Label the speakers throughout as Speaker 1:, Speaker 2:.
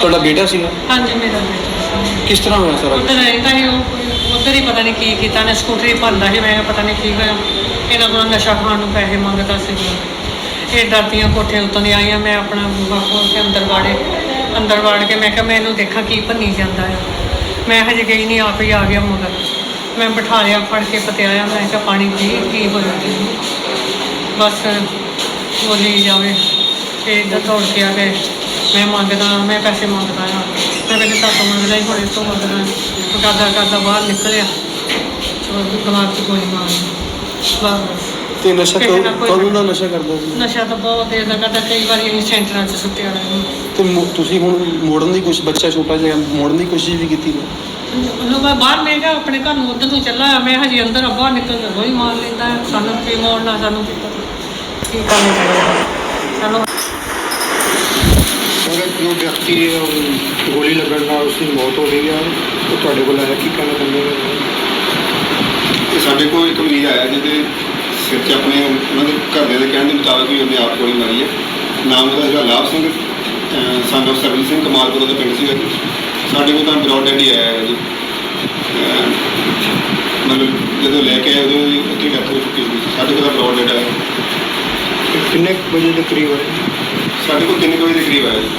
Speaker 1: ਤੁਹਾਡਾ ਬੇਟਾ ਸੀਗਾ?
Speaker 2: ਹਾਂਜੀ ਮੇਰਾ ਬੇਟਾ
Speaker 1: ਕਿਸ ਤਰ੍ਹਾਂ ਹੋਇਆ ਸਾਰਾ ਕੁਛ?
Speaker 2: ਉਧਰ ਸੀ ਉਹ ਉਧਰ ਹੀ ਪਤਾ ਨਹੀਂ ਕੀ ਕੀਤਾ ਨੇ ਸਕੂਟਰੀ ਭੰਦਾ ਸੀ ਮੈਂ ਪਤਾ ਨਹੀਂ ਕੀ ਹੋਇਆ। ਇਹਨਾਂ ਕੋਲੋਂ ਨਸ਼ਾ ਖਾਣ ਨੂੰ ਪੈਸੇ ਮੰਗਦਾ ਸੀ ਇਹ ਡਰਦੀਆਂ ਕੋਠੇ ਉੱਤੋਂ ਦੀ ਆਈਆਂ ਮੈਂ ਆਪਣਾ ਬੂਹਾ ਖੋਲ ਕੇ ਅੰਦਰ ਵਾੜੇ। ਅੰਦਰ ਵੜ ਕੇ ਮੈਂ ਕਿਹਾ, ਮੈਂ ਇਹਨੂੰ ਦੇਖਾਂ ਕੀ ਭੰਨੀ ਜਾਂਦਾ ਆ ਮੈਂ ਹਜੇ ਗਈ ਨਹੀਂ ਆਪ ਹੀ ਆ ਗਿਆ ਮਗਰ ਮੈਂ ਬਿਠਾ ਲਿਆ ਫੜ ਕੇ ਪਤਿਆਇਆ, ਮੈਂ ਕਿਹਾ, ਪਾਣੀ ਪੀ, ਕੀ ਹੋਇਆ ਤੈਨੂੰ? ਬਸ ਬੋਲੀ ਜਾਵੇ, ਤੇ ਇੱਧਰ ਦੌੜ ਕੇ ਆ ਗਏ। ਮੈਂ ਮੰਗਦਾ, ਮੈਂ ਪੈਸੇ ਮੰਗਦਾ ਆ। ਮੈਂ ਕਹਿੰਦੇ ਤਾਂ ਤੋਂ ਮੰਗਦਾ ਹੀ ਹੁਣ ਇਸ ਤੋਂ ਮੰਗਦਾ ਉਹ ਕਰਦਾ ਕਰਦਾ ਬਾਹਰ ਨਿਕਲਿਆ। ਉਹ ਦਿਮਾਗ 'ਚ ਕੋਈ ਮਾਰ ਬਸ।
Speaker 1: ਤੇ ਨਸ਼ਾ
Speaker 2: ਕਿਸੇ
Speaker 1: ਕਦੋਂ
Speaker 2: ਨਾਲ ਕੋਈ-
Speaker 1: ਕਦੋਂ ਦਾ ਨਸ਼ਾ ਕਰਦਾ ਸੀ?
Speaker 2: ਨਸ਼ਾ ਤਾਂ ਬਹੁਤ ਦੇਰ ਦਾ ਕਰਦਾ ਕਈ ਵਾਰੀ ਅਸੀਂ ਸੈਂਟਰਾਂ 'ਚ ਸੁੱਟਿਆ ਰਿਹਾ
Speaker 1: ਤੇ ਮੁ- ਤੁਸੀਂ ਹੁਣ ਮੋੜਨ ਦੀ ਕੁਛ ਬੱਚਾ ਛੋਟਾ ਜਿਹਾ ਮੋੜਨ ਦੀ ਕੋਸ਼ਿਸ਼ ਵੀ ਕੀਤੀ ਨਾ
Speaker 2: ਉਹਨੂੰ ਮੈਂ ਬਾਹਰ ਮੈਂ ਕਿਹਾ ਆਪਣੇ ਘਰ ਨੂੰ ਉਧਰ ਨੂੰ ਚੱਲਾ ਆ ਮੈਂ ਹਜੇ ਅੰਦਰ ਆ ਬਾਹਰ ਨਿਕਲ ਕੇ ਗੋਲੀ ਮਾਰ ਲੈਂਦਾ ਹੈ। ਸਾਨੂੰ ਕੀ ਮੋੜਨਾ ਸਾਨੂੰ ਕੀ ਪਤਾ ਕੀ ਕਰਨਾ ਚਾਹੀਦਾ? ਸਾਨੂੰ
Speaker 3: ਅਗਰ ਜੋ ਵਿਅਕਤੀ ਹੈ ਉਹ ਗੋਲੀ ਲੱਗਣ ਨਾਲ ਉਸ ਦੀ ਮੌਤ ਹੋ ਗਈ ਹੈ ਉਹ ਤੁਹਾਡੇ ਕੋਲ ਆਇਆ ਕੀ ਕਹਿਣਾ ਚਾਹੁੰਦੇ ਹੋ?
Speaker 4: ਤੇ ਸਾਡੇ ਕੋਲ ਇੱਕ ਮਰੀਜ਼ ਆਇਆ ਜਿਹਦੇ ਸਿਰ 'ਚ ਆਪਣੇ ਉਹਨਾਂ ਦੇ ਘਰਦਿਆਂ ਦੇ ਕਹਿਣ ਦੇ ਮੁਤਾਬਕ ਵੀ ਉਹਨੇ ਆਪ ਗੋਲੀ ਮਾਰੀ ਹੈ। ਨਾਮ ਉਹਦਾ ਹੈਗਾ ਲਾਭ ਸਿੰਘ ਸਨ ਸਰਬਜੀਤ ਸਿੰਘ ਕਮਾਲਪੁਰ ਦਾ ਪਿੰਡ ਸੀਗਾ ਜੀ। ਸਾਡੇ ਕੋਲ ਤਾਂ ਬਰੌਡ ਡੈਡ ਹੀ ਆਇਆ ਜੀ। ਮਤਲਬ ਜਦੋਂ ਲੈ ਕੇ ਆਏ ਉਦੋਂ ਉੱਥੇ ਡੈਥ ਹੋ ਚੁੱਕੀ ਸੀ। ਸਾਡੇ ਕੋਲ ਤਾਂ ਬਰੌਡ ਡੈਡ ਆਇਆ।
Speaker 3: ਕਿੰਨੇ ਕੁ ਵਜੇ ਦੇ ਕਰੀਬ ਆਇਆ?
Speaker 4: ਸਾਡੇ ਕੋਲ 3 ਵਜੇ ਦੇ ਕਰੀਬ ਆਇਆ ਜੀ।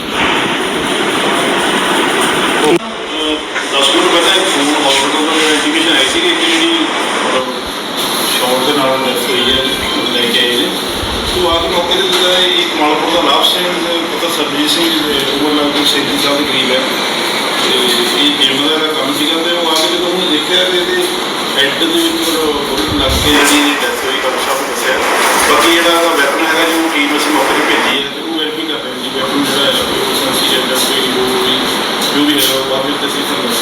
Speaker 5: ਮਿੰਟ ਪਹਿਲਾਂ ਇੱਕ ਫੋਨ ਹਸਪੀਟਲ ਤੋਂ ਇੰਡੀਕੇਸ਼ਨ ਆਈ ਸੀ ਕਿ ਇੱਕ ਜਿਹੜੀ ਸ਼ੌਟ ਦੇ ਨਾਲ ਡੈਥ ਹੋਈ ਹੈ ਉਹ ਲੈ ਕੇ ਆਏ ਨੇ ਤੋਂ ਆ ਕੇ ਮੌਕੇ ਤੇ ਜਿਹੜਾ ਇਹ ਕਮਾਲਪੁਰ ਲਾਭ ਸਿੰਘ ਪਤਾ ਸਰਬਜੀਤ ਸਿੰਘ ਉਮਰ ਲਗਭਗ 37 ਸਾਲ ਦੇ ਕਰੀਬ ਹੈ ਤੇ ਇਹ ਜਿਮ ਦਾ ਕੰਮ ਸੀਗਾ ਤੇ ਉਹ ਆ ਕੇ ਜਦੋਂ ਉਹਨੇ ਦੇਖਿਆ ਤੇ ਇਹਦੇ ਹੈੱਡ ਦੇ ਉੱਪਰ ਬੁਲਟ ਲੱਗ ਕੇ ਜਿਹੜੀ ਡੈਥ ਹੋਈ ਡਾਕਟਰ ਸਾਹਿਬ ਦੱਸਿਆ। ਬਾਕੀ ਜਿਹੜਾ ਇਹਦਾ ਵੈਪਨ ਹੈਗਾ ਜੋ ਟੀਮ ਅਸੀਂ ਮੌਕੇ ਤੇ ਭੇਜੀ ਹੈ ਤੇ ਉਹ ਵੈਰੀਫਾਈ ਕਰ ਰਹੇ ਜੀ ਵੈਪਨ ਜਿਹੜਾ ਹੈ, ਉਹ ਸੰਸੀ ਹੈ ਕੋਈ ਹੋਰ ਵੀ, ਜੋ ਵੀ ਹੈ ਉਹ ਬਾਅਦ ਵਿੱਚ ਅਸੀਂ ਤੁਹਾਨੂੰ